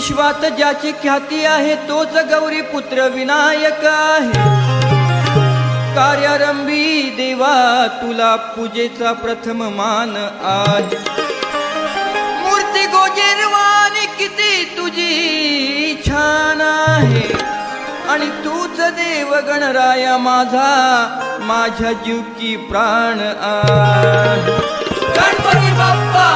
विश्वात ज्याची ख्याती आहे तोच गौरी पुत्र विनायक आहे. कार्यारंभी देवा तुला पूजेचा प्रथम मान आहे मूर्ती गोजेरवानी किती तुझी छान आहे. आणि तूच देव गणराया माझा माझ्या जीवकी प्राण आहे गणपती बाप्पा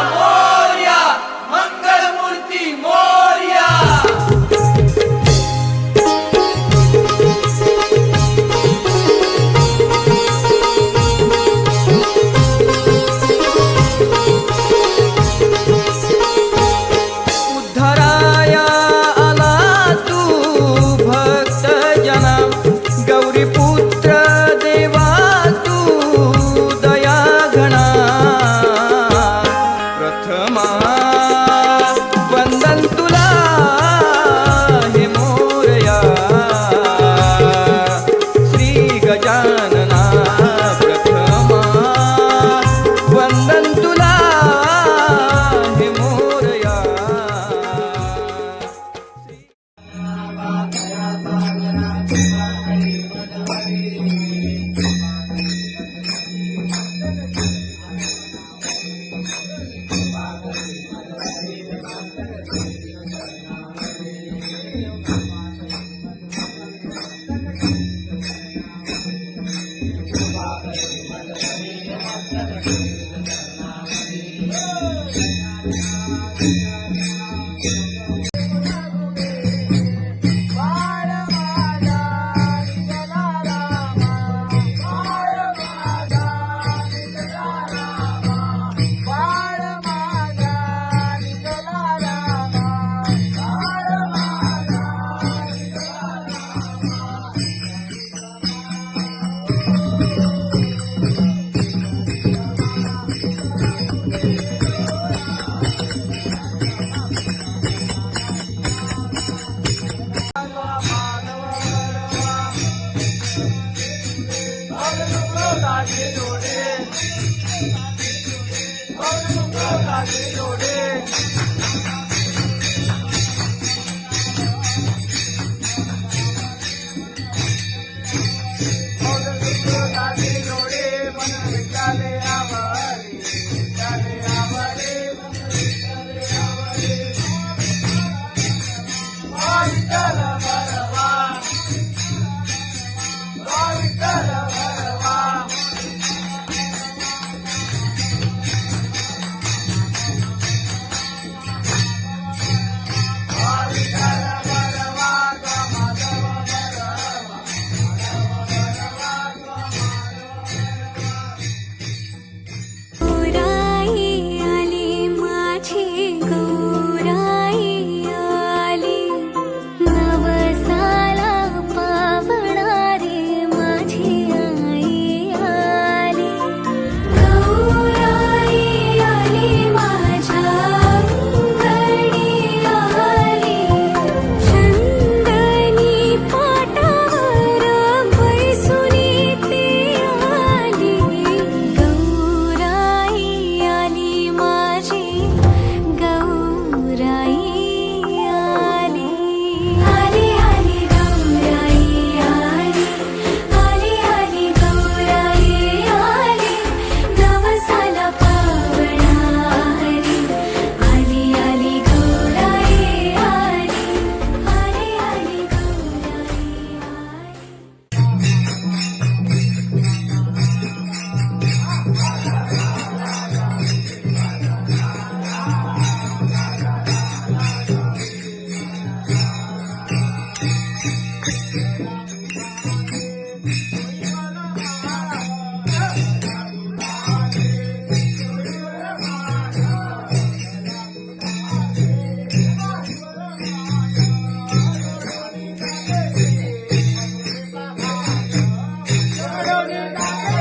Música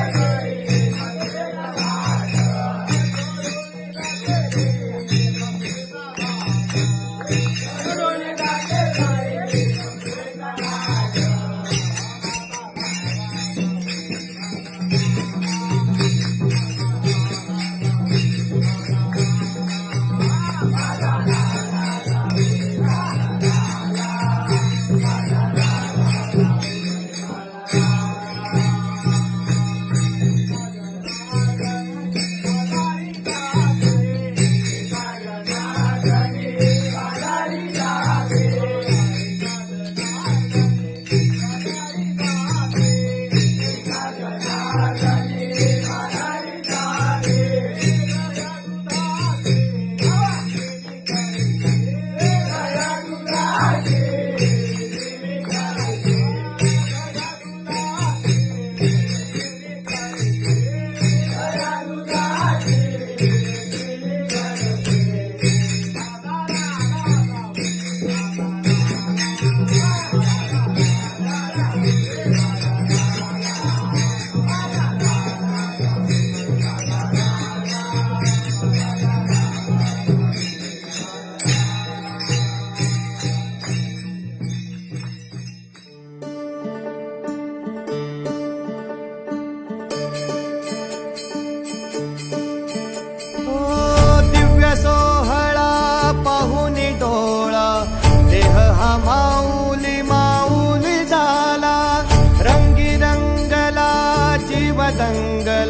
தங்க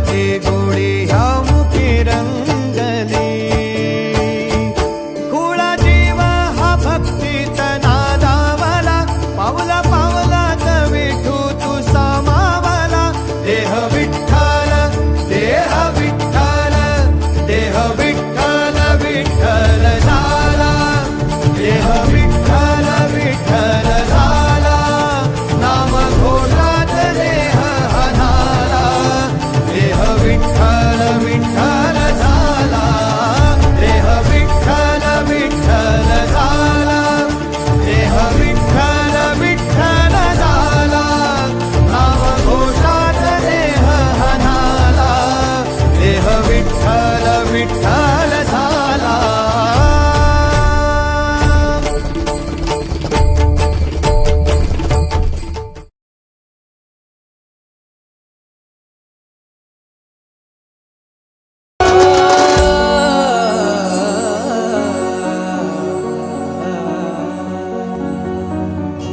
মাঝে গড়ে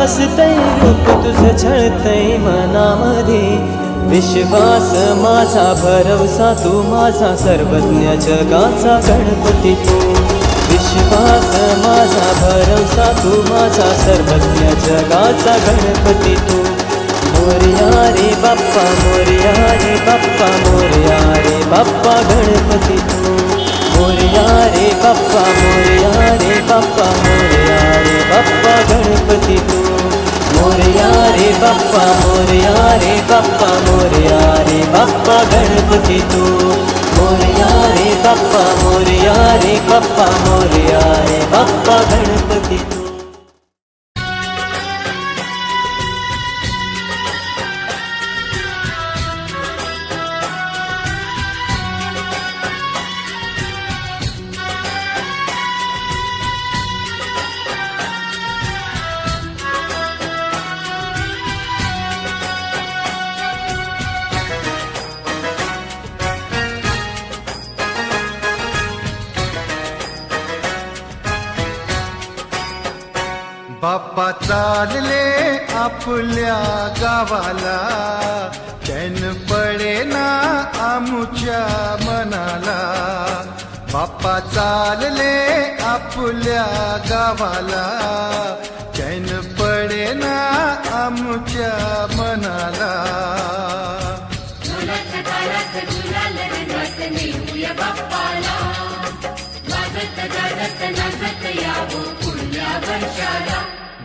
हसतय रूप तुझं छळतय मनामध्ये. विश्वास माझा भरवसा तू माझा सर्वज्ञ जगाचा गणपती तू. विश्वास माझा भरवसा तू माझा सर्वज्ञ जगाचा गणपती तू. मोर्या रे बाप्पा मोरया रे बाप्पा मोरया रे बाप्पा गणपती तू. मोर्या रे बाप्पा मोर्या रे बाप्पा मोरया रे बाप्पा गणपती तू. मोरया रे बाप्पा मोरया रे बाप्पा मोरया रे बाप्पा गणपती तू. मोरया रे बाप्पा मोरया रे बाप्पा मोरया रे बाप्पा गणपती तू. आपल्या गावाला. चैन पडे ना आमुच्या मनाला. बाप्पा चालले आपल्या गावाला. चैन पडे ना आमुच्या मनाला. बाप्पाला.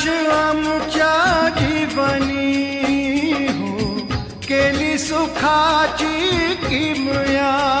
नाश आमच्या जीवनी हो? केली सुखाची किमया?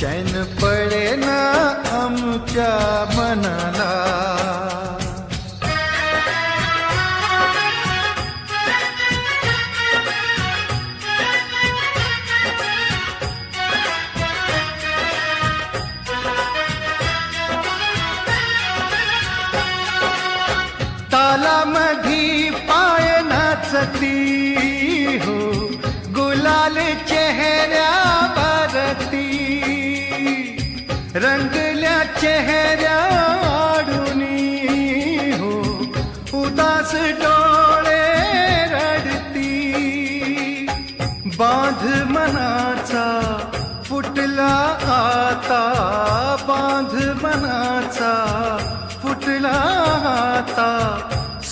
चैन पडे ना आमच्या मनाला तालामधी पाय नाचती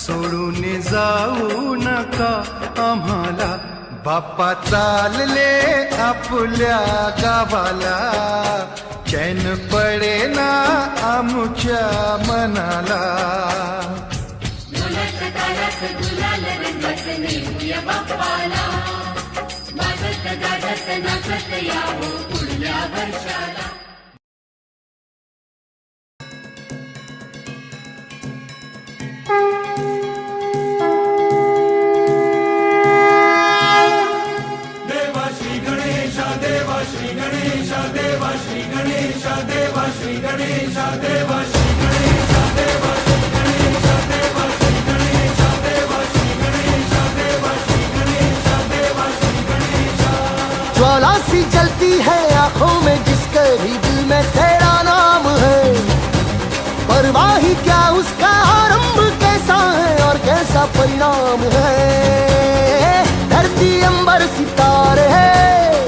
सोडून जाऊ नका. आम्हाला बाप्पा चालले आपल्या गावाला. चैन पडे ना आमच्या मनाला. बाप्पाला. या वर्षाला. ज्वाला सी जलती है आँखों में, जिसके भी दिल में तेरा नाम है। परवाही क्या उसका आरंभ कैसा है और कैसा परिणाम है? धरती अंबर सितारे है,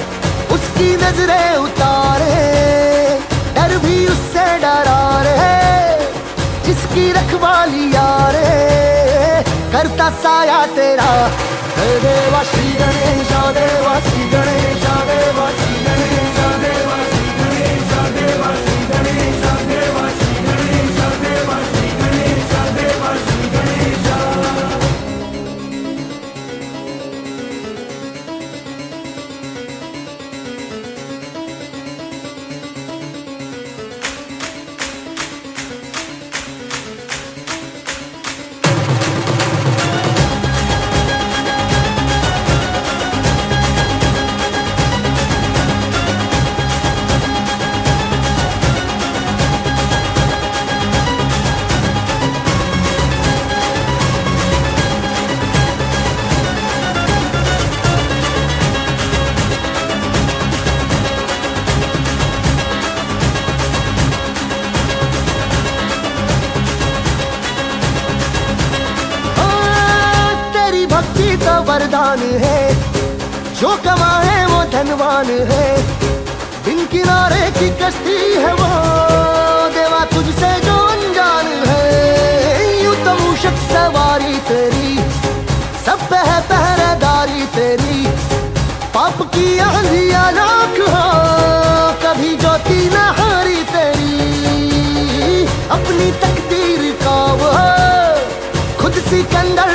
उसकी नज़रें उतारे जिसकी रखवाली यारे करता साया तेरा। देवा श्री गणेशा देवा वरदान है। जो कमाए वो धनवान है। बिन किनारे की कश्ती है वो। देवा तुझसे जो अनजान है। यू तो मूषक सवारी तेरी। सब है पहरेदारी तेरी। पाप की आंधिया लाख हो। कभी ज्योति न हारी तेरी। अपनी तकदीर का वो। खुद सिकंदर